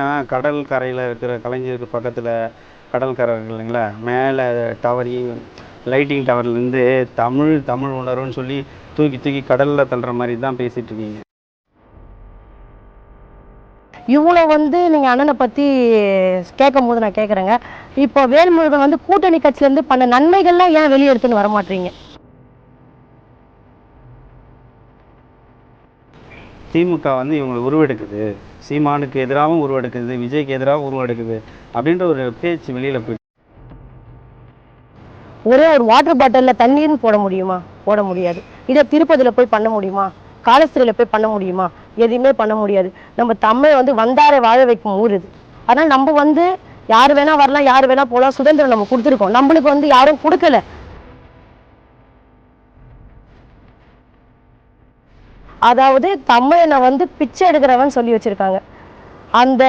பார்த்தீங்கன்னா கடல் கரையில் இருக்கிற கலைஞருக்கு பக்கத்தில் கடல் கரை இல்லைங்களா? மேலே டவர் லைட்டிங் டவர்லேருந்து தமிழ் தமிழ் உணர்வுன்னு சொல்லி தூக்கி தூக்கி கடலில் தள்ளுற மாதிரி தான் பேசிகிட்டு இருக்கீங்க. இவ்வளோ வந்து நீங்கள் அண்ணனை பற்றி கேட்கும் போது நான் கேட்குறேங்க. இப்போ வேல்முருகன் வந்து கூட்டணி கட்சியிலேருந்து பண்ண நன்மைகள்லாம் ஏன் வெளியே எடுத்துன்னு வர மாட்டீங்க? திமுக வந்து இவங்களை உருவெடுக்குது. சீமானுக்கு எதிராகவும் உருவெடுக்குது விஜய்க்கு எதிராகவும் உருவெடுக்குது அப்படின்ற ஒரு பேச்சு வெளியில் ஒரே ஒரு வாட்டர் பாட்டிலில் தண்ணீர்னு போட முடியுமா? போட முடியாது. இதை திருப்பதியில் போய் பண்ண முடியுமா? காலஸ்திரியில் போய் பண்ண முடியுமா? எதையுமே பண்ண முடியாது. நம்ம தமிழ் வந்து வந்தாரை வாழ வைக்கும் ஊர் இது. அதனால் நம்ம வந்து யார் வேணா வரலாம் யார் வேணா போகலாம் சுதந்திரம் நம்ம கொடுத்துருக்கோம். நம்மளுக்கு வந்து யாரும் கொடுக்கல. அதாவது தமிழனை வந்து பிச்சை எடுக்கிறவன் சொல்லி வச்சிருக்காங்க. அந்த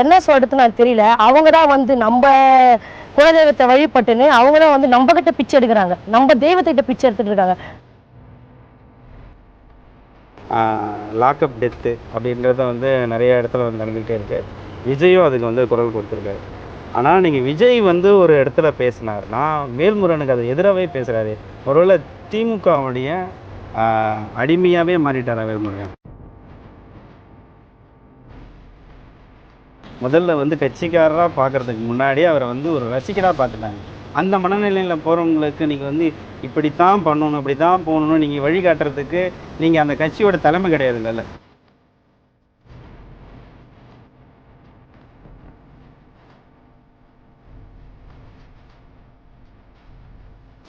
என்ன சொல்கிறது எனக்கு தெரியல. அவங்க தான் வந்து நம்ம குலதெய்வத்தை வழிபட்டுன்னு அவங்க தான் வந்து நம்ம கிட்ட பிச்சை எடுக்கிறாங்க. நம்ம தெய்வத்துக்கிட்ட பிச்சை எடுத்துட்டு இருக்காங்க. லாக்அப் டெத்து அப்படின்றத வந்து நிறைய இடத்துல வந்து நடந்துகிட்டே இருக்கு. விஜயும் அதுக்கு வந்து குரல் கொடுத்துருக்காரு. ஆனால் நீங்கள் விஜய் வந்து ஒரு இடத்துல பேசினார் நான் வேல்முருகனுக்கு அது எதிராகவே பேசுகிறாரு ஒருவேளை திமுகவுடைய அடிமையாகவே மாறிட்டாரா முருகன். முதல்ல வந்து கட்சிக்காரராக பார்க்கறதுக்கு முன்னாடி அவரை வந்து ஒரு ரசிகராக பார்த்துட்டாங்க. அந்த மனநிலையில் போகிறவங்களுக்கு நீங்கள் வந்து இப்படித்தான் பண்ணணும் இப்படி தான் போகணும்னு நீங்கள் வழிகாட்டுறதுக்கு நீங்கள் அந்த கட்சியோட தலைமை கிடையாது இல்லைல்ல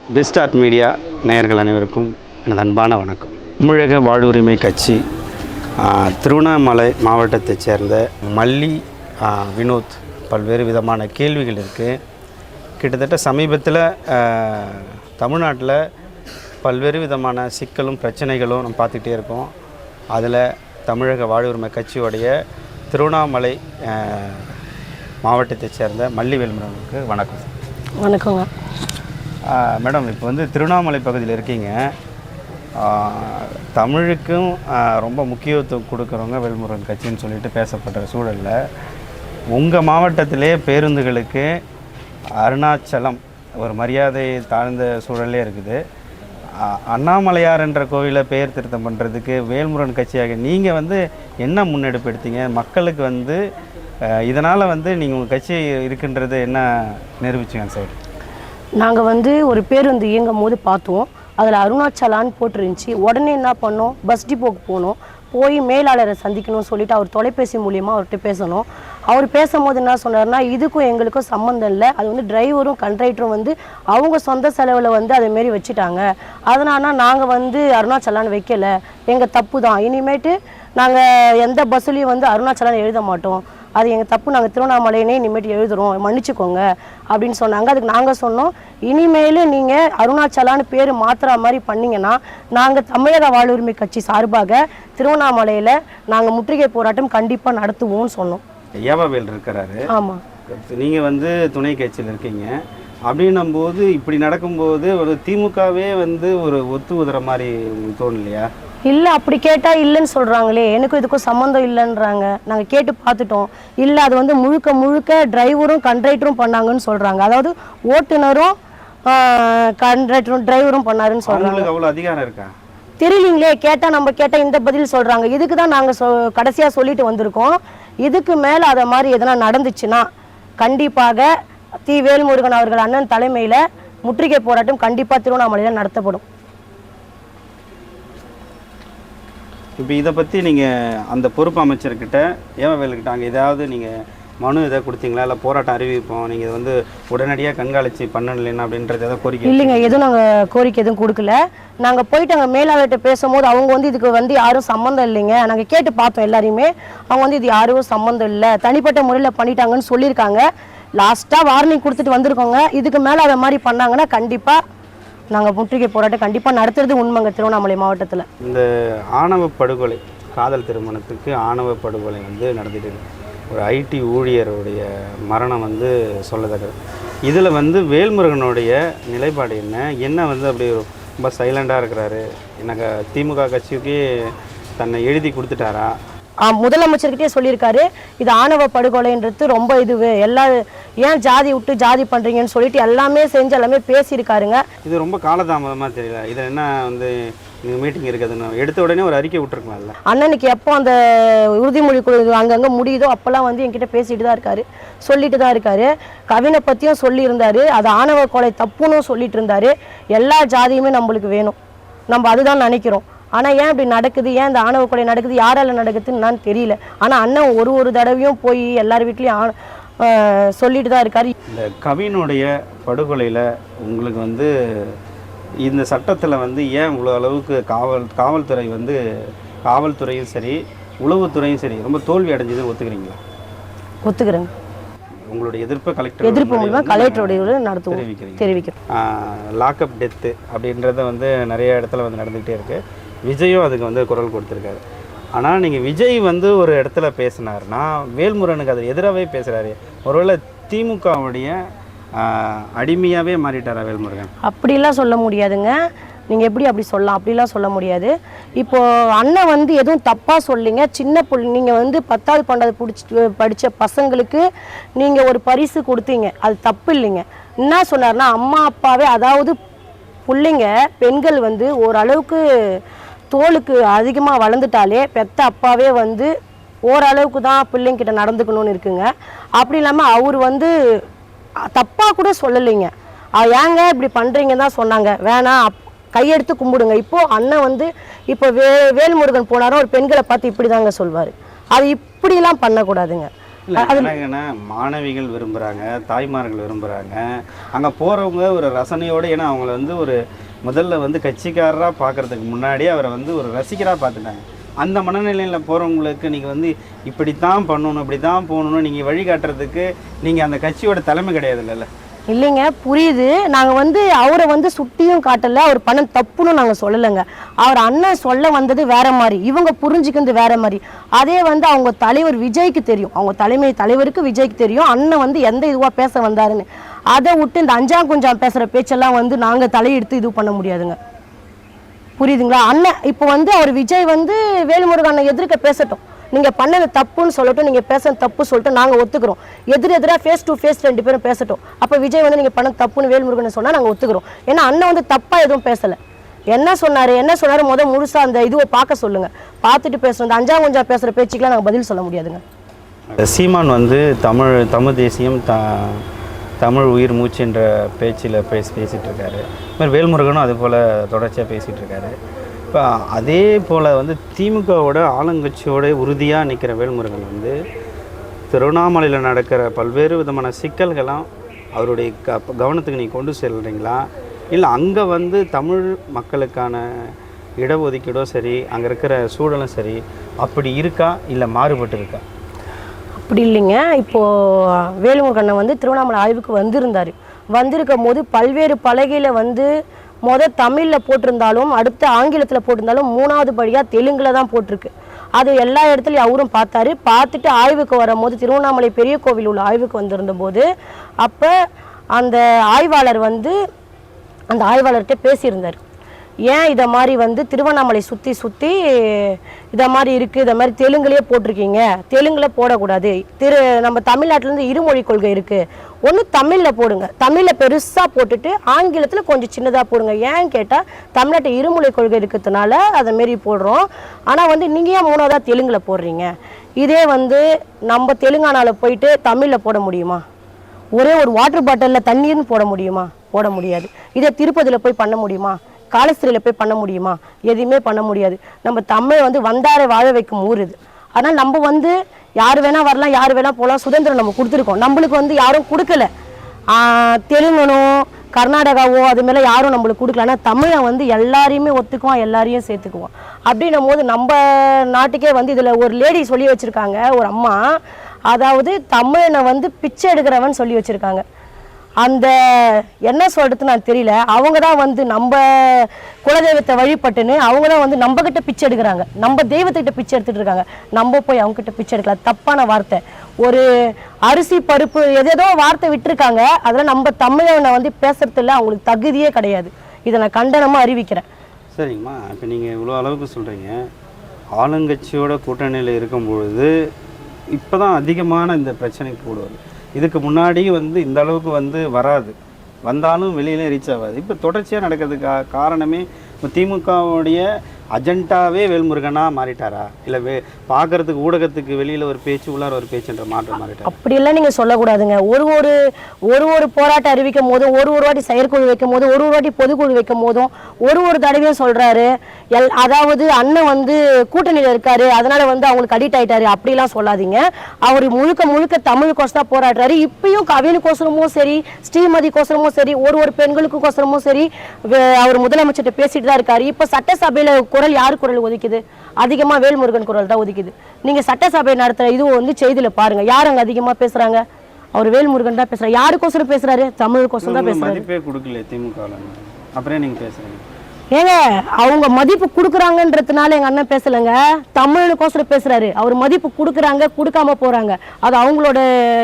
பெஸ்ட் ஆர்ட் மீடியா நேயர்கள் அனைவருக்கும் எனது அன்பான வணக்கம். தமிழக வாழ்வுரிமை கட்சி திருவண்ணாமலை மாவட்டத்தைச் சேர்ந்த மல்லி வினோத் பல்வேறு விதமான கேள்விகள் இருக்குது கிட்டத்தட்ட சமீபத்தில் தமிழ்நாட்டில் பல்வேறு விதமான சிக்கலும் பிரச்சனைகளும் நம்ம பார்த்துக்கிட்டே இருக்கோம். அதில் தமிழக வாழ்வுரிமை கட்சியோடைய திருவண்ணாமலை மாவட்டத்தைச் சேர்ந்த மல்லி வேல்முருகனுக்கு வணக்கம். வணக்கங்க. மேடம் இப்போ வந்து திருவண்ணாமலை பகுதியில் இருக்கீங்க. தமிழுக்கும் ரொம்ப முக்கியத்துவம் கொடுக்குறவங்க வேல்முருகன் கட்சின்னு சொல்லிட்டு பேசப்படுற சூழலில் உங்கள் மாவட்டத்திலே பேருந்துகளுக்கு அருணாச்சலம் ஒரு மரியாதை தாழ்ந்த சூழலே இருக்குது. அண்ணாமலையார் என்ற கோவிலை பெயர் திருத்தம் பண்ணுறதுக்கு வேல்முருகன் கட்சியாக நீங்கள் வந்து என்ன முன்னெடுப்பு எடுத்தீங்க மக்களுக்கு வந்து இதனால் வந்து நீங்கள் உங்கள் கட்சி இருக்குன்றது என்ன நிரூபிச்சிங்க சார் நாங்கள் வந்து ஒரு பேருந்து இயங்கும் போது பார்த்தோம். அதில் அருணாச்சலான்னு போட்டிருந்துச்சு. உடனே என்ன பண்ணோம்? பஸ் டிப்போக்கு போனோம். போய் மேலாளரை சந்திக்கணும்னு சொல்லிட்டு அவர் தொலைபேசி மூலியமாக அவர்கிட்ட பேசணும். அவர் பேசும்போது என்ன சொன்னார்னா இதுக்கும் எங்களுக்கும் சம்மந்தம் இல்லை. அது வந்து டிரைவரும் கண்ட்ரைட்டரும் வந்து அவங்க சொந்த செலவில் வந்து அதே மாரி வச்சுட்டாங்க. அதனால நாங்கள் வந்து அருணாச்சலான்னு வைக்கல. எங்கள் தப்பு தான். இனிமேட்டு நாங்கள் எந்த பஸ்ஸுலேயும் வந்து அருணாச்சலான்னு எழுத மாட்டோம். அது எங்கள் தப்பு நாங்கள் திருவண்ணாமலையினே இனிமேட்டு எழுதுறோம் மன்னிச்சுக்கோங்க அப்படின்னு சொன்னாங்க. அதுக்கு நாங்கள் சொன்னோம் இனிமேல் நீங்கள் அருணாச்சலான்னு பேர் மாத்துற மாதிரி பண்ணீங்கன்னா நாங்கள் தமிழக வாழ்வுரிமை கட்சி சார்பாக திருவண்ணாமலையில் நாங்கள் முற்றுகை போராட்டம் கண்டிப்பாக நடத்துவோம்னு சொன்னோம். ஏவாவேல் இருக்கிறாரு. ஆமாம் நீங்கள் வந்து துணை கட்சியில் இருக்கீங்க. அப்படின்னும் போது இப்படி நடக்கும்போது ஒரு திமுகவே வந்து ஒரு ஒத்து உதுற மாதிரி உங்களுக்கு தோணலையா? இல்லை அப்படி கேட்டால் இல்லைன்னு சொல்கிறாங்களே எனக்கும் இதுக்கும் சம்மந்தம் இல்லைன்றாங்க. நாங்கள் கேட்டு பார்த்துட்டோம். இல்லை அது வந்து முழுக்க முழுக்க டிரைவரும் கண்ட்ரைட்டரும் பண்ணாங்கன்னு சொல்கிறாங்க அதாவது ஓட்டுநரும் கண்ட்ரைட்டரும் டிரைவரும் பண்ணாருன்னு சொல்கிறாங்க அவங்களுக்கு அவ்வளோ அதிகாரம் இருக்கா? தெரியலீங்களே. கேட்டா நம்ம கேட்டா இந்த பதில் சொல்றாங்க. இதுக்கு தான் நாங்க சொ கடைசியா சொல்லிட்டு வந்திருக்கோம். இதுக்கு மேல அத மாதிரி எதனா நடந்துச்சுன்னா கண்டிப்பாக தி வேல்முருகன் அவர்கள் அண்ணன் தலைமையில முற்றுகை போராட்டம் கண்டிப்பா திருவண்ணாமலையில நடத்தப்படும். இப்போ இதை பற்றி நீங்கள் அந்த பொறுப்பு அமைச்சர்கிட்ட ஏவாவேலுக்கிட்ட அங்கே ஏதாவது நீங்கள் மனு எதாவது கொடுத்தீங்களா? இல்லை போராட்டம் அறிவிப்போம் நீங்கள் இதை வந்து உடனடியாக கண்காணிச்சு பண்ணலைன்னா அப்படின்றது ஏதாவது கோரிக்கை இல்லைங்க எதுவும் நாங்க கோரிக்கை எதுவும் கொடுக்கல. நாங்க போயிட்டு அங்க மேலாளர்கிட்ட பேசும்போது அவங்க வந்து இதுக்கு வந்து யாரும் சம்மந்தம் இல்லைங்க. நாங்க கேட்டு பார்த்தோம் எல்லாரையுமே. அவங்க வந்து இது யாரும் சம்மந்தம் இல்லை. தனிப்பட்ட முறையில பண்ணிட்டாங்கன்னு சொல்லியிருக்காங்க. லாஸ்ட்டாக வார்னிங் கொடுத்துட்டு வந்திருக்கோங்க. இதுக்கு மேலே அதை மாதிரி பண்ணாங்கன்னா கண்டிப்பாக நாங்கள் முற்றுகை போராட்டம் கண்டிப்பாக நடத்துறது உண்மைங்க திருவண்ணாமலை மாவட்டத்தில். இந்த ஆணவ படுகொலை காதல் திருமணத்துக்கு ஆணவ படுகொலை வந்து நடந்துட்டு இருக்கு. ஒரு ஐடி ஊழியருடைய மரணம் வந்து சொல்லத்தக்கது. இதில் வந்து வேல்முருகனுடைய நிலைப்பாடு என்ன? என்ன வந்து அப்படி ரொம்ப சைலண்டாக இருக்கிறாரு? எனக்கு திமுக கட்சிக்கு தன்னை எழுதி கொடுத்துட்டாரா? ஆ, முதலமைச்சர்கிட்டயே சொல்லியிருக்காரு இது ஆணவ படுகொலைன்றது ரொம்ப இதுவு. எல்லா ஏன் ஜாதி விட்டு ஜாதி பண்றீங்கன்னு சொல்லிட்டு எல்லாமே செஞ்சு எல்லாமே பேசியிருக்காருங்க. இது ரொம்ப காலதாமதமாக தெரியல. இது என்ன வந்து மீட்டிங் இருக்குதுன்னு எடுத்த உடனே ஒரு அறிக்கை விட்டுருக்கலாம்ல. அண்ணனுக்கு எப்போ அந்த உறுதிமொழி குழு அங்கங்கே முடியுதோ அப்போல்லாம் வந்து என்கிட்ட பேசிட்டு தான் இருக்காரு. சொல்லிட்டு தான் இருக்காரு. கவினை பற்றியும் சொல்லியிருந்தாரு. அது ஆணவ கொலை தப்புன்னு சொல்லிட்டு இருந்தாரு. எல்லா ஜாதியுமே நம்மளுக்கு வேணும். நம்ம அதுதான் நினைக்கிறோம். ஆனால் ஏன் இப்படி நடக்குது? ஏன் இந்த ஆணவ கொலை நடக்குது? யாரால நடக்குதுன்னு நான் தெரியல. ஆனால் அண்ணன் ஒரு ஒரு தடவையும் போய் எல்லார் வீட்லேயும் சொல்லிட்டு தான் இருக்காரு. இந்த கவினுடைய படுகொலையில் உங்களுக்கு வந்து இந்த சட்டத்தில் வந்து ஏன் இவ்வளோ அளவுக்கு காவல் காவல்துறை வந்து காவல்துறையும் சரி உளவுத்துறையும் சரி ரொம்ப தோல்வி அடைஞ்சதுன்னு ஒத்துக்கிறீங்களா? ஒத்துக்கிறேங்க. உங்களுடைய எதிர்ப்பை கலெக்டர் எதிர்ப்பு மூலமா கலெக்டருடைய நடத்துவோம். தெரிவிக்கிறீங்க தெரிவிக்கிறோம். லாக்அப் டெத்து அப்படின்றத வந்து நிறைய இடத்துல வந்து நடந்துக்கிட்டே இருக்கு. விஜயும் அதுக்கு வந்து குரல் கொடுத்துருக்காரு. ஆனால் நீங்கள் விஜய் வந்து ஒரு இடத்துல பேசினார்னா வேல்முருகனுக்கு அது எதிராகவே பேசுகிறாரு ஒருவேளை திமுகவுடைய அடிமையாகவே மாறிட்டாரா வேல்முருகன்? அப்படிலாம் சொல்ல முடியாதுங்க. நீங்கள் எப்படி அப்படி சொல்லலாம்? அப்படிலாம் சொல்ல முடியாது. இப்போது அண்ணன் வந்து எதுவும் தப்பாக சொல்லிங்க. சின்ன புள்ள நீங்கள் வந்து பத்தாவது பன்னெண்டாவது பிடிச்சி படித்த பசங்களுக்கு நீங்கள் ஒரு பரிசு கொடுத்தீங்க. அது தப்பு இல்லைங்க. என்ன சொன்னார்னா அம்மா அப்பாவே அதாவது பிள்ளைங்க பெண்கள் வந்து ஓரளவுக்கு தோலுக்கு அதிகமாக வளர்ந்துட்டாலே பெத்த அப்பாவே வந்து ஓரளவுக்கு தான் பிள்ளைங்கிட்ட நடந்துக்கணும்னு இருக்குங்க. அப்படி இல்லாமல் அவர் வந்து தப்பாக கூட சொல்லலைங்க. ஏங்க இப்படி பண்ணுறீங்க தான் சொன்னாங்க. வேணாம் அப்- கையெடுத்து கும்பிடுங்க. இப்போ அண்ணன் வந்து இப்போ வே வேல்முருகன் போனாரும் ஒரு பெண்களை பார்த்து இப்படி தாங்க சொல்வார். அது இப்படிலாம் பண்ணக்கூடாதுங்க. மாணவிகள் விரும்புகிறாங்க தாய்மார்கள் விரும்புகிறாங்க அங்கே போகிறவங்க ஒரு ரசனையோடு ஏன்னா அவங்கள வந்து ஒரு முதல்ல வந்து கட்சிக்காரராக பார்க்கறதுக்கு முன்னாடியே அவரை வந்து ஒரு ரசிகராக பார்த்துட்டாங்க. அந்த மனநிலையில் போகிறவங்களுக்கு நீங்கள் வந்து இப்படி தான் பண்ணணும் இப்படி தான் போகணும்னு நீங்கள் வழிகாட்டுறதுக்கு நீங்கள் அந்த கட்சியோட தலைமை கிடையாது இல்லைல்ல இல்லைங்க புரியுது. நாங்கள் வந்து அவரை வந்து சுட்டியும் காட்டல அவர் பண்ண தப்புன்னு நாங்கள் சொல்லலைங்க. அவர் அண்ணன் சொல்ல வந்தது வேற மாதிரி இவங்க புரிஞ்சுக்கிறது வேற மாதிரி. அதே வந்து அவங்க தலைவர் விஜய்க்கு தெரியும். அவங்க தலைமை தலைவருக்கு விஜய்க்கு தெரியும். அண்ணன் வந்து எந்த இதுவாக பேச வந்தாருன்னு. அதை விட்டு இந்த அஞ்சாம் குஞ்சாம் பேசுகிற பேச்செல்லாம் வந்து நாங்கள் தலையெடுத்து இது பண்ண முடியாதுங்க. புரியுதுங்களா? அண்ணன் இப்போ வந்து அவர் விஜய் வந்து வேலுமுருகன் அண்ணன் எதிர்க்க பேசட்டும். நீங்க பண்ணது தப்புன்னு சொல்லட்டும் நீங்க பேசுறது தப்பு சொல்லிட்டு நாங்க ஒத்துக்கிறோம். எதிர் எதிராக ஃபேஸ் டு ஃபேஸ் ரெண்டு பேரும் பேசட்டும். அப்ப விஜய் வந்து நீங்க பண்ண தப்புன்னு வேல்முருகன் சொன்னா நாங்க ஒத்துக்கிறோம். ஏன்னா அண்ணன் வந்து தப்பா எதுவும் பேசல. என்ன சொன்னாரு என்ன சொன்னாரு முத முழுசா அந்த இதுவை பார்க்க சொல்லுங்க. பார்த்துட்டு பேசுறோம் அந்த அஞ்சா கொஞ்சம் பேசுற பேச்சுக்கெல்லாம் நாங்க பதில் சொல்ல முடியாதுங்க. சீமான் வந்து தமிழ் தமிழ் தேசியம் த தமிழ் உயிர் மூச்சுன்ற பேச்சில் பேசி பேசிகிட்டு இருக்காரு. இது மாதிரி வேல்முருகனும் அது போல் தொடர்ச்சியாக பேசிகிட்டு இருக்காரு. இப்போ அதே போல் வந்து திமுகவோட ஆளுங்கட்சியோட உறுதியாக நிற்கிற வேல்முருகன் வந்து திருவண்ணாமலையில் நடக்கிற பல்வேறு விதமான சிக்கல்களாம் அவருடைய க கவனத்துக்கு நீ கொண்டு செல்றீங்களா? இல்லை அங்கே வந்து தமிழ் மக்களுக்கான இடஒதுக்கீடோ சரி அங்கே இருக்கிற சூழலும் சரி அப்படி இருக்கா? இல்லை மாறுபட்டு இருக்கா? அப்படி இல்லைங்க. இப்போ வேலுமுருகண்ணன் வந்து திருவண்ணாமலை ஆய்வுக்கு வந்திருந்தாரு. வந்திருக்கும் போது பல்வேறு பலகையில் வந்து மொதல் தமிழில் போட்டிருந்தாலும் அடுத்து ஆங்கிலத்தில் போட்டிருந்தாலும் மூணாவது படியாக தெலுங்கில் தான் போட்டிருக்கு. அது எல்லா இடத்துலையும் அவரும் பார்த்தாரு. பார்த்துட்டு ஆய்வுக்கு வரும்போது திருவண்ணாமலை பெரிய கோவில் உள்ள ஆய்வுக்கு வந்திருந்த போது அப்போ அந்த ஆய்வாளர் வந்து அந்த ஆய்வாளர்கிட்ட பேசியிருந்தார். ஏன் இதை மாதிரி வந்து திருவண்ணாமலை சுற்றி சுற்றி இதை மாதிரி இருக்குது இதை மாதிரி தெலுங்குலேயே போட்டிருக்கீங்க. தெலுங்குல போடக்கூடாது. திரு நம்ம தமிழ்நாட்டிலேருந்து இருமொழி கொள்கை இருக்குது ஒன்று தமிழில் போடுங்க. தமிழில் பெருசாக போட்டுட்டு ஆங்கிலத்தில் கொஞ்சம் சின்னதாக போடுங்க. ஏன்னு கேட்டால் தமிழ்நாட்டு இருமொழி கொள்கை இருக்கிறதுனால அதை மாரி போடுறோம். ஆனால் வந்து நீங்கள் ஏன் மூணாவதாக தெலுங்கில் போடுறீங்க? இதே வந்து நம்ம தெலுங்கானாவில் போயிட்டு தமிழில் போட முடியுமா? ஒரே ஒரு வாட்டர் பாட்டிலில் தண்ணீர்னு போட முடியுமா? போட முடியாது. இதே திருப்பதியில் போய் பண்ண முடியுமா? காலஸ்திரியில் போய் பண்ண முடியுமா? எதுவுமே பண்ண முடியாது. நம்ம தமிழ் வந்து வந்தாரை வாழ வைக்கும் ஊர் இது. ஆனால் நம்ம வந்து யார் வேணால் வரலாம் யார் வேணால் போகலாம் சுதந்திரம் நம்ம கொடுத்துருக்கோம். நம்மளுக்கு வந்து யாரும் கொடுக்கல. தெலுங்கனோ கர்நாடகாவோ அது மேலே யாரும் நம்மளுக்கு கொடுக்கல. ஆனால் தமிழை வந்து எல்லாரையுமே ஒத்துக்குவான் எல்லாரையும் சேர்த்துக்குவோம் அப்படின்னும் போது நம்ம நாட்டுக்கே வந்து இதில் ஒரு லேடி சொல்லி வச்சுருக்காங்க ஒரு அம்மா. அதாவது தமிழனை வந்து பிச்சை எடுக்கிறவன் சொல்லி வச்சுருக்காங்க. அந்த என்ன சொல்கிறது நான் தெரியல. அவங்க தான் வந்து நம்ம குலதெய்வத்தை வழிபட்டுன்னு அவங்க தான் வந்து நம்ம கிட்ட பிச்சை எடுக்கிறாங்க. நம்ம தெய்வத்துக்கிட்ட பிச்சை எடுத்துட்டு இருக்காங்க. நம்ம போய் அவங்கக்கிட்ட பிச்சை எடுக்கலாம். தப்பான வார்த்தை. ஒரு அரிசி பருப்பு எதேதோ வார்த்தை விட்டுருக்காங்க. அதெல்லாம் நம்ம தமிழனை வந்து பேசுகிறதில்ல அவங்களுக்கு தகுதியே கிடையாது. இதை நான் கண்டனமாக அறிவிக்கிறேன். சரிங்கம்மா. இப்போ நீங்கள் இவ்வளோ அளவுக்கு சொல்கிறீங்க ஆளுங்கட்சியோட கூட்டணியில் இருக்கும் பொழுது இப்போ தான் அதிகமான இந்த பிரச்சனைக்கு கூட வருது இதுக்கு முன்னாடி வந்து இந்த அளவுக்கு வந்து வராது. வந்தாலும் வெளியில ரீச் ஆகாது. இப்போ தொடர்ச்சியாக நடக்கிறதுக்கு காரணமே இப்போ திமுகவுடைய அஜெண்டாவே வேல்முருகனா மாறிட்டாரா? இல்லை வே பார்க்கறதுக்கு ஊடகத்துக்கு வெளியில் ஒரு பேச்சு உள்ளார ஒரு பேச்சுன்ற மாற்றம் மாறிட்டாரா? அப்படியெல்லாம் நீங்க சொல்லக்கூடாதுங்க. ஒரு ஒரு ஒரு ஒரு போராட்டம் அறிவிக்கும் போதும் ஒரு ஒரு வாட்டி செயற்குழு வைக்கும் போதும் ஒரு ஒரு வாட்டி பொதுக்குழு வைக்கும் போதும் ஒரு ஒரு தடவையும் சொல்றாரு. எல் அதாவது அண்ணன் வந்து கூட்டணியில் இருக்காரு. அதனால வந்து அவங்களுக்கு அடிக்ட் ஆயிட்டாரு. அப்படிலாம் சொல்லாதீங்க. அவர் முழுக்க முழுக்க தமிழுக்கோசம் தான் போராடுறாரு. இப்பயும் கவினுக்கோசரமும் சரி ஸ்ரீமதிக்கோசரமும் சரி ஒரு ஒரு பெண்களுக்கோசரமும் சரி வே- அவர் முதலமைச்சர்கிட்ட பேசிட்டு தான் இருக்காரு. இப்போ சட்டசபையில குரல் யார் குரல் ஒதுக்குது? அதிகமா வேல்முருகன் குரல் தான் ஒதுக்குது. நீங்க சட்டசபை நடத்துற இது வந்து செய்தியில பாருங்க. யார் அங்க அதிகமா பேசுறாங்க? அவர் வேல்முருகன் தான் பேசுறாரு. யாருக்கோசரம் பேசுறாரு? தமிழுக்கோசரம் தான் கொடுக்கல திமுகவில் அப்புறம் நீங்கள் பேசுகிறீங்க ஏங்க அவங்க மதிப்பு கொடுக்குறாங்கன்றதுனால எங்க அண்ணன் பேசலைங்க. தமிழனுக்கோசரம் பேசுறாரு. அவர் மதிப்பு கொடுக்குறாங்க கொடுக்காம போறாங்க. அது அவங்களோட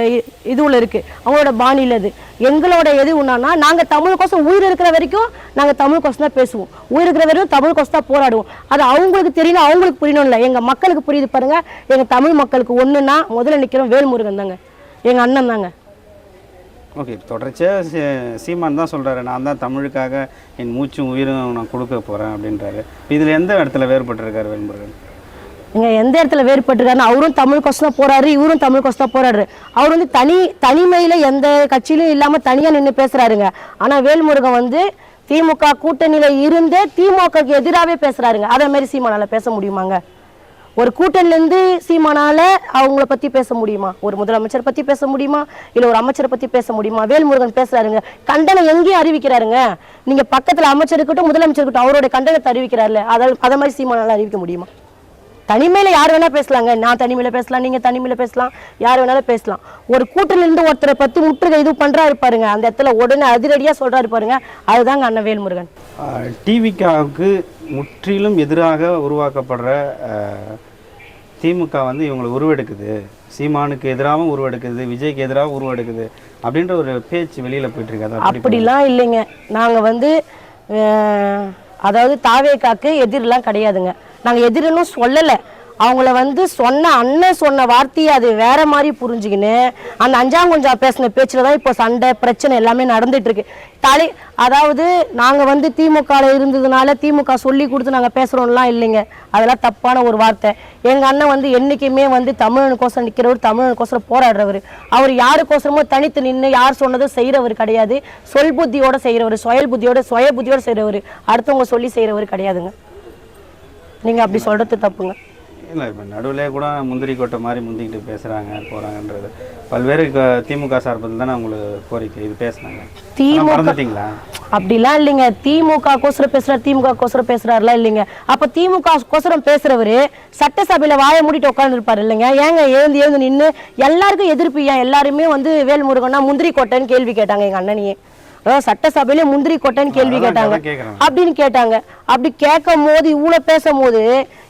இதுவில் இதுவுல இருக்கு. அவங்களோட பாணியில அது. எங்களோட எது ஒன்றானா நாங்க தமிழுக்கோசம் உயிர் இருக்கிற வரைக்கும் நாங்க தமிழுக்கோசம் தான் பேசுவோம். உயிர் இருக்கிற வரைக்கும் தமிழுக்கோசம் தான் போராடுவோம். அது அவங்களுக்கு தெரியணும் அவங்களுக்கு புரியணும் இல்லை. எங்க மக்களுக்கு புரியுது பாருங்க. எங்க தமிழ் மக்களுக்கு ஒண்ணுன்னா முதல்ல நிக்கிறோம் வேல்முருகன் தாங்க. எங்க அண்ணன் தாங்க. ஓகே தொடர்ச்சியாக சீ சீமான் தான் சொல்கிறாரு நான் தான் தமிழுக்காக என் மூச்சும் உயிரும் நான் கொடுக்க போகிறேன் அப்படின்றாரு. இதில் எந்த இடத்துல வேறுபட்டிருக்காரு வேல்முருகன்? இங்கே எந்த இடத்துல வேறுபட்டிருக்காருன்னு அவரும் தமிழ் கொஸ்தான் தான் இவரும் தமிழ் கொஸ்தான் தான் அவர் வந்து தனி தனிமையில் எந்த கட்சியிலும் இல்லாமல் தனியாக நின்று பேசுகிறாருங்க ஆனால் வேல்முருகன் வந்து திமுக கூட்டணியில் இருந்தே திமுகக்கு எதிராகவே பேசுகிறாருங்க அதே மாதிரி சீமானால் பேச முடியுமாங்க? ஒரு கூட்டணிலேருந்து சீமானால அவங்கள பத்தி பேச முடியுமா? ஒரு முதலமைச்சர் பத்தி பேச முடியுமா? இல்ல ஒரு அமைச்சரை பத்தி பேச முடியுமா? வேல்முருகன் பேசுறாருங்க. கண்டனம் எங்கேயும் அறிவிக்கிறாருங்க. நீங்க பக்கத்துல அமைச்சர் இருக்கட்டும் முதலமைச்சர் இருக்கட்டும் அவரோட கண்டனத்தை அறிவிக்கிறாருல. அதை அதை மாதிரி சீமானால அறிவிக்க முடியுமா? தனிமையில யார் வேணா பேசலாங்க. நான் தனிமையில பேசலாம் நீங்க தனிமையில பேசலாம். யார் வேணாலும் பேசலாம். ஒரு கூட்டணில இருந்து ஒருத்தரை பத்தி முற்றுகை இது பண்ணுறாரு பாருங்க. அந்த இடத்துல உடனே அதிரடியா சொல்றாரு பாருங்க. அதுதாங்க அண்ணன் வேல்முருகன். டிவிக்காவுக்கு முற்றிலும் எதிராக உருவாக்கப்படுற திமுக வந்து இவங்களை உருவெடுக்குது. சீமானுக்கு எதிராகவும் உருவெடுக்குது விஜய்க்கு எதிராகவும் உருவெடுக்குது அப்படின்ற ஒரு பேச்சு வெளியில் போயிட்டு இருக்கு. அப்படிலாம் இல்லைங்க. நாங்கள் வந்து அதாவது அதாவது தாவேக்காக்கு எதிரெலாம் கிடையாதுங்க. நாங்கள் எதிரின்னு சொல்லலை. அவங்கள வந்து சொன்ன அண்ணன் சொன்ன வார்த்தையை அது வேற மாதிரி புரிஞ்சுக்கின்னு அந்த அஞ்சாங்குஞ்சா பேசின பேச்சில் தான் இப்போ சண்டை பிரச்சனை எல்லாமே நடந்துட்டு இருக்கு தலை அதாவது நாங்கள் வந்து திமுகவில் இருந்ததுனால திமுக சொல்லி கொடுத்து நாங்கள் பேசுகிறோம்லாம் இல்லைங்க. அதெல்லாம் தப்பான ஒரு வார்த்தை. எங்கள் அண்ணன் வந்து என்றைக்குமே வந்து தமிழனுக்கோசரம் நிற்கிறவர் தமிழனுக்கோசரம் போராடுறவர். அவர் யாருக்கோசரமோ தனித்து நின்று யார் சொன்னதும் செய்கிறவர் கிடையாது. சொல் புத்தியோட செய்கிறவர் சுயல் புத்தியோட சுய புத்தியோட செய்கிறவர் அடுத்தவங்க சொல்லி செய்கிறவர் கிடையாதுங்க. நீங்கள் அப்படி சொல்கிறது தப்புங்க. இல்லை இப்போ நடுவிலே கூட முந்திரி கொட்டை மாதிரி முந்திக்கிட்டு பேசுகிறாங்க போகிறாங்கன்றது பல்வேறு திமுக சார்பில் தானே உங்களுக்கு கோரிக்கை இது பேசுனாங்க. திமுக அப்படிலாம் இல்லைங்க. திமுக கோசரம் பேசுறாரு திமுக கோசரம் பேசுறாருலாம் இல்லைங்க. அப்ப திமுக கோசரம் பேசுறவரு சட்டசபையில வாயை மூடிட்டு உட்கார்ந்து இருப்பாரு இல்லைங்க. ஏங்க எழுந்து எழுந்து நின்னு எல்லாருக்கும் எதிர்ப்பு ஏன்? எல்லாருமே வந்து வேல்முருகன்னா முந்திரி கொட்டைன்னு கேள்வி கேட்டாங்க எங்க அண்ணனையே. சட்டசபையில முந்திரி கொட்டைன்னு கேள்வி கேட்டாங்க. அப்படின்னு கேட்டாங்க. அப்படி கேட்கும் போது இவ்வளவு பேசும்போது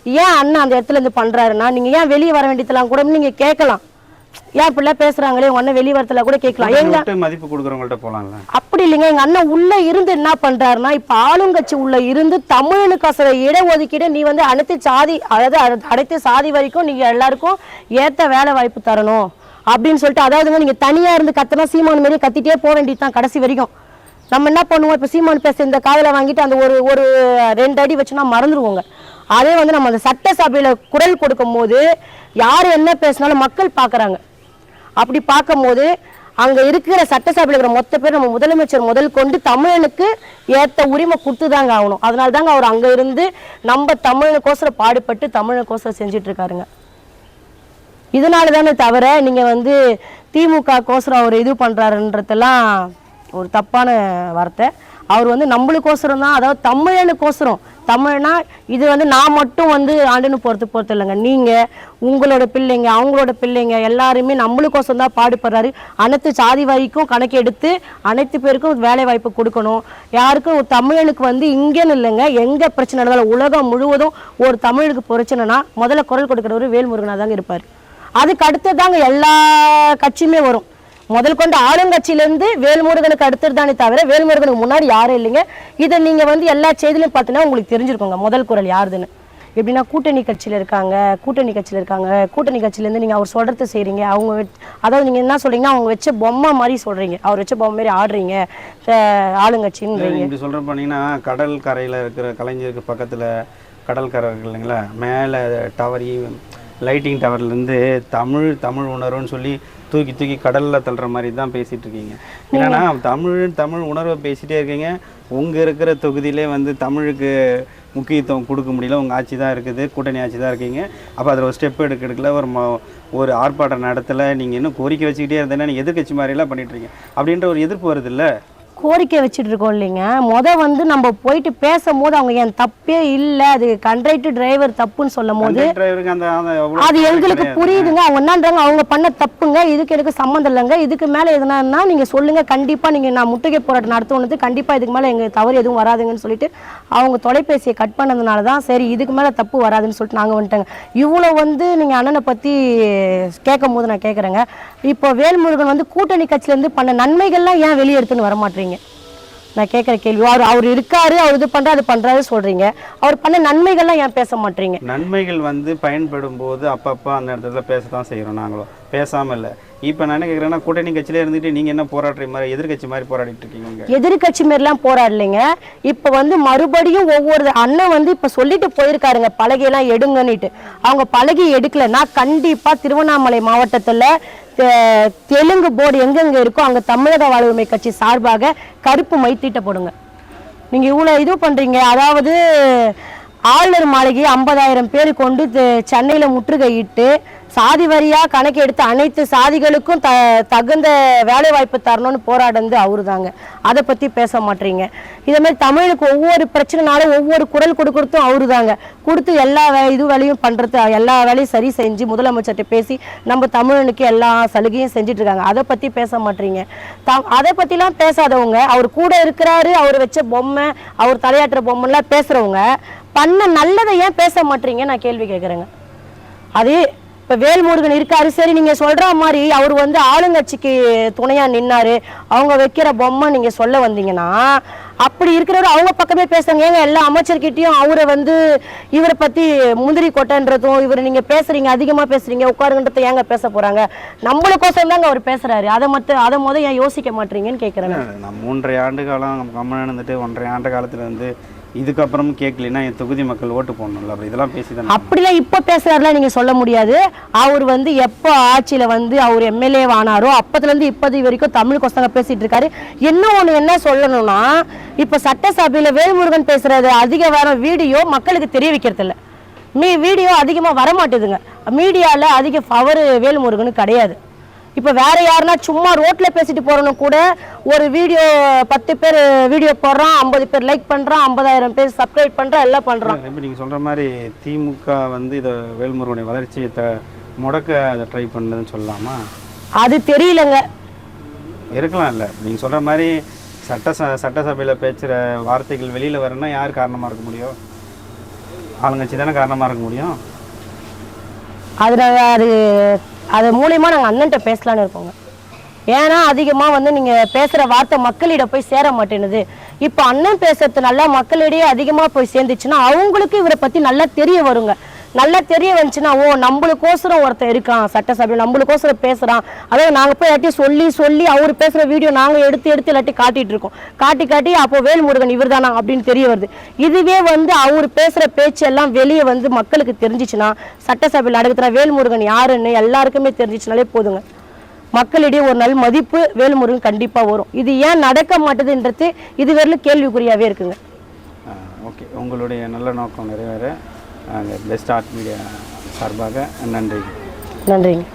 ஏன் அண்ணன் அந்த இடத்துல இருந்து பண்றாருன்னா நீங்க ஏன் வெளியே வர வேண்டியதெல்லாம் கூட நீங்க கேட்கலாம். ஏன் இப்படிலாம் பேசுறாங்களே உங்க அண்ணன் வெளியே வரத்துல கூட கேட்கலாம். எங்க மதிப்பு கொடுக்குறவங்கள்ட்ட போகலாம்ல அப்படி இல்லைங்க எங்க அண்ணன் உள்ள இருந்து என்ன பண்றாருன்னா இப்ப ஆளுங்கட்சி உள்ள இருந்து தமிழனுக்கு அசர இட ஒதுக்கீடு நீ வந்து அனைத்து சாதி அதாவது அனைத்து சாதி வரைக்கும் நீங்க எல்லாருக்கும் ஏத்த வேலை வாய்ப்பு தரணும். அப்படின்னு சொல்லிட்டு அதாவதுங்க நீங்க தனியா இருந்து கத்தனா சீமான் மாரி கத்திட்டே போக வேண்டியதுதான் கடைசி வரைக்கும். நம்ம என்ன பண்ணுவோம்? இப்ப சீமான் பேச இந்த காதுல வாங்கிட்டு அந்த ஒரு ஒரு ரெண்டு அடி வச்சுனா மறந்துடுவோங்க அதே வந்து நம்ம அந்த சட்டசபையில் குரல் கொடுக்கும் போது யார் என்ன பேசினாலும் மக்கள் பார்க்குறாங்க. அப்படி பார்க்கும்போது அங்கே இருக்கிற சட்டசபையில் இருக்கிற மொத்த பேர் நம்ம முதலமைச்சர் முதல் கொண்டு தமிழனுக்கு ஏற்ற உரிமை கொடுத்துதாங்க ஆகணும். அதனால தாங்க அவர் அங்கே இருந்து நம்ம தமிழனுக்கோசரம் பாடுபட்டு தமிழனுக்கோசரம் செஞ்சுட்டு இருக்காருங்க இதனால தானே தவிர நீங்கள் வந்து திமுக கோசரம் அவர் இது பண்ணுறாருன்றதெல்லாம் ஒரு தப்பான வார்த்தை. அவர் வந்து நம்மளுக்கோசரம் தான் அதாவது தமிழனுக்கோசரம். தமிழ்னா இது வந்து நான் மட்டும் வந்து ஆண்டுன்னு போறது பொறுத்து இல்லைங்க. நீங்கள் உங்களோட பிள்ளைங்க அவங்களோட பிள்ளைங்க எல்லாருமே நம்மளுக்கோசரம் தான் பாடுபடுறாரு. அனைத்து சாதி வரைக்கும் கணக்கு எடுத்து அனைத்து பேருக்கும் வேலை வாய்ப்பு கொடுக்கணும். யாருக்கும் தமிழனுக்கு வந்து இங்கேன்னு இல்லைங்க. எங்கே பிரச்சனை நடந்தாலும் உலகம் முழுவதும் ஒரு தமிழுக்கு பிரச்சனைனா முதல்ல குரல் கொடுக்குறவர் வேல்முருகனாக தாங்க இருப்பார். அதுக்கு அடுத்து தாங்க எல்லா கட்சியுமே வரும். முதல் கொண்டு ஆளுங்கட்சியிலேருந்து வேல்முருகனுக்கு அடுத்தது தானே தவிர வேல்முருகனுக்கு முன்னாடி யாரும் இல்லைங்க. இதை நீங்கள் வந்து எல்லா செய்திலையும் பார்த்தீங்கன்னா உங்களுக்கு தெரிஞ்சிருக்கோங்க. முதல் குரல் யாருதுன்னு. எப்படின்னா கூட்டணி கட்சியில் இருக்காங்க கூட்டணி கட்சியில் இருக்காங்க. கூட்டணி கட்சியிலேருந்து நீங்கள் அவர் சொல்கிறத செய்கிறீங்க அவங்க அதாவது நீங்கள் என்ன சொல்கிறீங்கன்னா அவங்க வச்ச பொம்மை மாதிரி சொல்கிறீங்க அவர் வச்ச பொம்மை மாதிரி ஆடுறீங்க ஆளுங்கட்சின்னு ஆளுங்கட்சின்றீங்க. இப்படி சொல்கிற போனீங்கன்னா கடல் கரையில் இருக்கிற கலைஞருக்கு பக்கத்தில் கடல் கரை இருக்கு இல்லைங்களா? மேலே டவர் லைட்டிங் டவர்லேருந்து தமிழ் தமிழ் உணர்வுன்னு சொல்லி தூக்கி தூக்கி கடலில் தள்ளுற மாதிரி தான் பேசிகிட்டு இருக்கீங்க. என்னன்னா தமிழ் தமிழ் உணர்வை பேசிகிட்டே இருக்கீங்க. உங்கள் இருக்கிற தொகுதியிலே வந்து தமிழுக்கு முக்கியத்துவம் கொடுக்க முடியல. உங்கள் ஆட்சி தான் இருக்குது. கூட்டணி ஆட்சி தான் இருக்கீங்க. அப்போ அதில் ஒரு ஸ்டெப் எடுக்க எடுக்கல ஒரு ஒரு ஆர்ப்பாட்டம் நடத்தலை. நீங்கள் இன்னும் கோரிக்கை வச்சுக்கிட்டே இருந்தேன்னா நீங்கள் எதிர்க்கட்சி மாதிரிலாம் பண்ணிட்டு இருக்கீங்க. அப்படின்ற ஒரு எதிர்ப்பு வருது இல்லை கோரிக்கை வச்சுட்டு இருக்கோம் இல்லைங்க. முத வந்து நம்ம போயிட்டு பேசும்போது அவங்க என் தப்பே இல்லை அது கண்ட்ரைட்டு டிரைவர் தப்புன்னு சொல்லும் போது அது எங்களுக்கு புரியுதுங்க. அவங்க என்னன்றாங்க? அவங்க பண்ண தப்புங்க. இதுக்கு எனக்கு சம்மந்தம் இல்லைங்க. இதுக்கு மேல எதுனா நீங்க சொல்லுங்க. கண்டிப்பா நீங்க நான் முற்றுகை போராட்டம் நடத்தணுது கண்டிப்பா இதுக்கு மேல எங்க தவறு எதுவும் வராதுங்கன்னு சொல்லிட்டு அவங்க தொலைபேசியை கட் பண்ணதுனால தான் சரி இதுக்கு மேல தப்பு வராதுன்னு சொல்லிட்டு நாங்க வந்துட்டோங்க. இவ்வளவு வந்து நீங்க அண்ணனை பத்தி கேட்கும் போது நான் கேட்குறேங்க. இப்போ வேல்முருகன் வந்து கூட்டணி கட்சியில இருந்து பண்ண நன்மைகள்லாம் ஏன் வெளியே எடுத்துன்னு வர மாட்டீங்க நான் கேட்குற கேள்வி அவர் அவர் இருக்காரு அவர் இது பண்ணுறா அது பண்றாரு சொல்றீங்க. அவர் பண்ண நன்மைகள்லாம் ஏன் பேச மாட்டீங்க? நன்மைகள் வந்து பயன்படும் போது அப்பப்போ அந்த இடத்துல பேச தான் செய்கிறோம் நாங்களும். பேசாமல் இல்லை இப்போ நான் என்ன கேட்குறேன்னா கூட்டணி கட்சியிலே இருந்துட்டு நீங்கள் என்ன போராடுற மாதிரி எதிர்க்கட்சி மாதிரி போராடிட்டு இருக்கீங்க எதிர்கட்சி மாதிரிலாம் போராடலைங்க. இப்போ வந்து மறுபடியும் ஒவ்வொரு அண்ணன் வந்து இப்போ சொல்லிட்டு போயிருக்காருங்க பலகையெல்லாம் எடுங்கன்னுட்டு. அவங்க பலகை எடுக்கலைன்னா கண்டிப்பாக திருவண்ணாமலை மாவட்டத்தில் தெலுங்கு போர்டு எங்கெங்க இருக்கோ அங்கே தமிழக வாழ்வுமை கட்சி சார்பாக கருப்பு மை தீட்டப்படுங்க நீங்கள் இவ்வளோ இது பண்ணுறீங்க அதாவது ஆளுநர் மாளிகை ஐம்பதாயிரம் பேர் கொண்டு சென்னையில் முற்றுகையிட்டு சாதி வரியாக கணக்கு எடுத்து அனைத்து சாதிகளுக்கும் த தகுந்த வேலைவாய்ப்பு தரணும்னு போராடுறது அவரு தாங்க அதை பற்றி பேச மாட்டீங்க. இதே மாதிரி தமிழுக்கு ஒவ்வொரு பிரச்சனைனாலும் ஒவ்வொரு குரல் கொடுக்கறதும் அவரு தாங்க கொடுத்து எல்லா வே இது வேலையும் பண்ணுறது எல்லா வேலையும் சரி செஞ்சு முதலமைச்சர்கிட்ட பேசி நம்ம தமிழனுக்கு எல்லா சலுகையும் செஞ்சிட்ருக்காங்க. அதை பற்றி பேச மாட்டீங்க. த அதை பற்றிலாம் பேசாதவங்க அவர் கூட இருக்கிறாரு அவர் வச்ச பொம்மை அவர் தலையாட்டுற பொம்மைலாம் பேசுகிறவங்க பண்ண நல்லதை ஏன் பேச மாட்டீங்க நான் கேள்வி கேட்குறேங்க அது இப்போ வேல்முருகன் இருக்காரு. சரி நீங்க சொல்ற மாதிரி அவர் வந்து ஆளுங்கட்சிக்கு துணையா நின்னாரு. அவங்க வைக்கிற பொம்மை நீங்க சொல்ல வந்தீங்கன்னா அப்படி இருக்கிறவர் அவங்க பக்கமே பேசுறாங்க. ஏங்க எல்லா அமைச்சர்கிட்டயும் அவரை வந்து இவரை பத்தி முந்திரி கொட்டைன்றதும் இவர் நீங்க பேசுறீங்க அதிகமா பேசுறீங்க உட்காருங்கன்றத ஏங்க பேச போறாங்க? நம்மளுக்கோசம் தாங்க அவர் பேசுறாரு. அதை மட்டும் அதை மொதல் ஏன் யோசிக்க மாட்டீங்கன்னு கேட்குறேன் நான் மூன்றரை ஆண்டு காலம் கம்மன் இருந்துட்டு ஒன்றரை ஆண்டு காலத்தில் வந்து இதுக்கப்புறம் கேட்கலைன்னா என் தொகுதி மக்கள் ஓட்டு போடணும்ல அப்படி இதெல்லாம் பேசி தான் அப்படிலாம் இப்போ பேசுறாருலாம் நீங்கள் சொல்ல முடியாது. அவர் வந்து எப்போ ஆட்சியில் வந்து அவர் எம்எல்ஏ ஆனாரோ அப்போதுலேருந்து இப்போது வரைக்கும் தமிழ் கொசங்க பேசிட்டு இருக்காரு. இன்னும் ஒன்று என்ன சொல்லணும்னா இப்போ சட்டசபையில் வேல்முருகன் பேசுறது அதிக வர வீடியோ மக்களுக்கு தெரிய வைக்கிறது இல்லை மீ வீடியோ அதிகமாக வர மீடியாவில் அதிக பவர் வேல்முருகனுக்கு கிடையாது. இப்போ வேற யாருன்னா சும்மா ரோட்ல பேசிட்டு போறவனும் கூட ஒரு வீடியோ பத்து பேர் வீடியோ போடுறான் ஐம்பது பேர் லைக் பண்றான் ஐம்பதாயிரம் பேர் சப்ஸ்கிரைப் பண்றான் எல்லாம் பண்றான். இப்போ நீங்கள் சொல்கிற மாதிரி திமுக வந்து இதை வேல்முருகனுடைய வளர்ச்சியை முடக்க அதை ட்ரை பண்ணதுன்னு சொல்லலாமா? அது தெரியலங்க. இருக்கலாம் இல்லை. நீங்கள் சொல்கிற மாதிரி சட்ட சட்டசபையில் பேசுகிற வார்த்தைகள் வெளியில் வரணும்னா யார் காரணமாக இருக்க முடியும்? ஆளுங்கட்சி தானே காரணமாக இருக்க முடியும்? அது நாங்கள் அது அது மூலயமா நாங்கள் அண்ணன்ட்ட பேசலான்னு இருக்கோங்க. ஏன்னா அதிகமாக வந்து நீங்கள் பேசுகிற வார்த்தை மக்களிடம் போய் சேர மாட்டேனுது. இப்போ அண்ணன் பேசுறது நல்லா மக்களிடையே அதிகமாக போய் சேர்ந்துச்சுன்னா அவங்களுக்கு இவரை பற்றி நல்லா தெரிய வருங்க. நல்லா தெரிய வந்துச்சுன்னா ஓ நம்மளுக்கோசரம் ஒருத்தன் இருக்கான் சட்டசபையில் நம்மளுக்கோசரம் பேசுகிறான் அதாவது நாங்கள் போய் எல்லாத்தையும் சொல்லி சொல்லி அவர் பேசுகிற வீடியோ நாங்கள் எடுத்து எடுத்து எல்லாத்தையும் காட்டிட்டு இருக்கோம். காட்டி காட்டி அப்போ வேல்முருகன் இவர் தானா அப்படின்னு தெரிய வருது. இதுவே வந்து அவர் பேசுகிற பேச்சு எல்லாம் வெளியே வந்து மக்களுக்கு தெரிஞ்சிச்சுன்னா சட்டசபையில் நடக்குதுன்னா வேல்முருகன் யாருன்னு எல்லாருக்குமே தெரிஞ்சிச்சுனாலே போதுங்க. மக்களிடையே ஒரு நாள் மதிப்பு வேல்முருகன் கண்டிப்பாக வரும். இது ஏன் நடக்க மாட்டேதுன்றது இதுவரையிலும் கேள்விக்குறியாகவே இருக்குங்க. ஓகே. உங்களுடைய நல்ல நோக்கம் நிறைவேற. பெஸ்ட் ஆர்ட் மீடியா சார்பாக நன்றி. நன்றிங்க.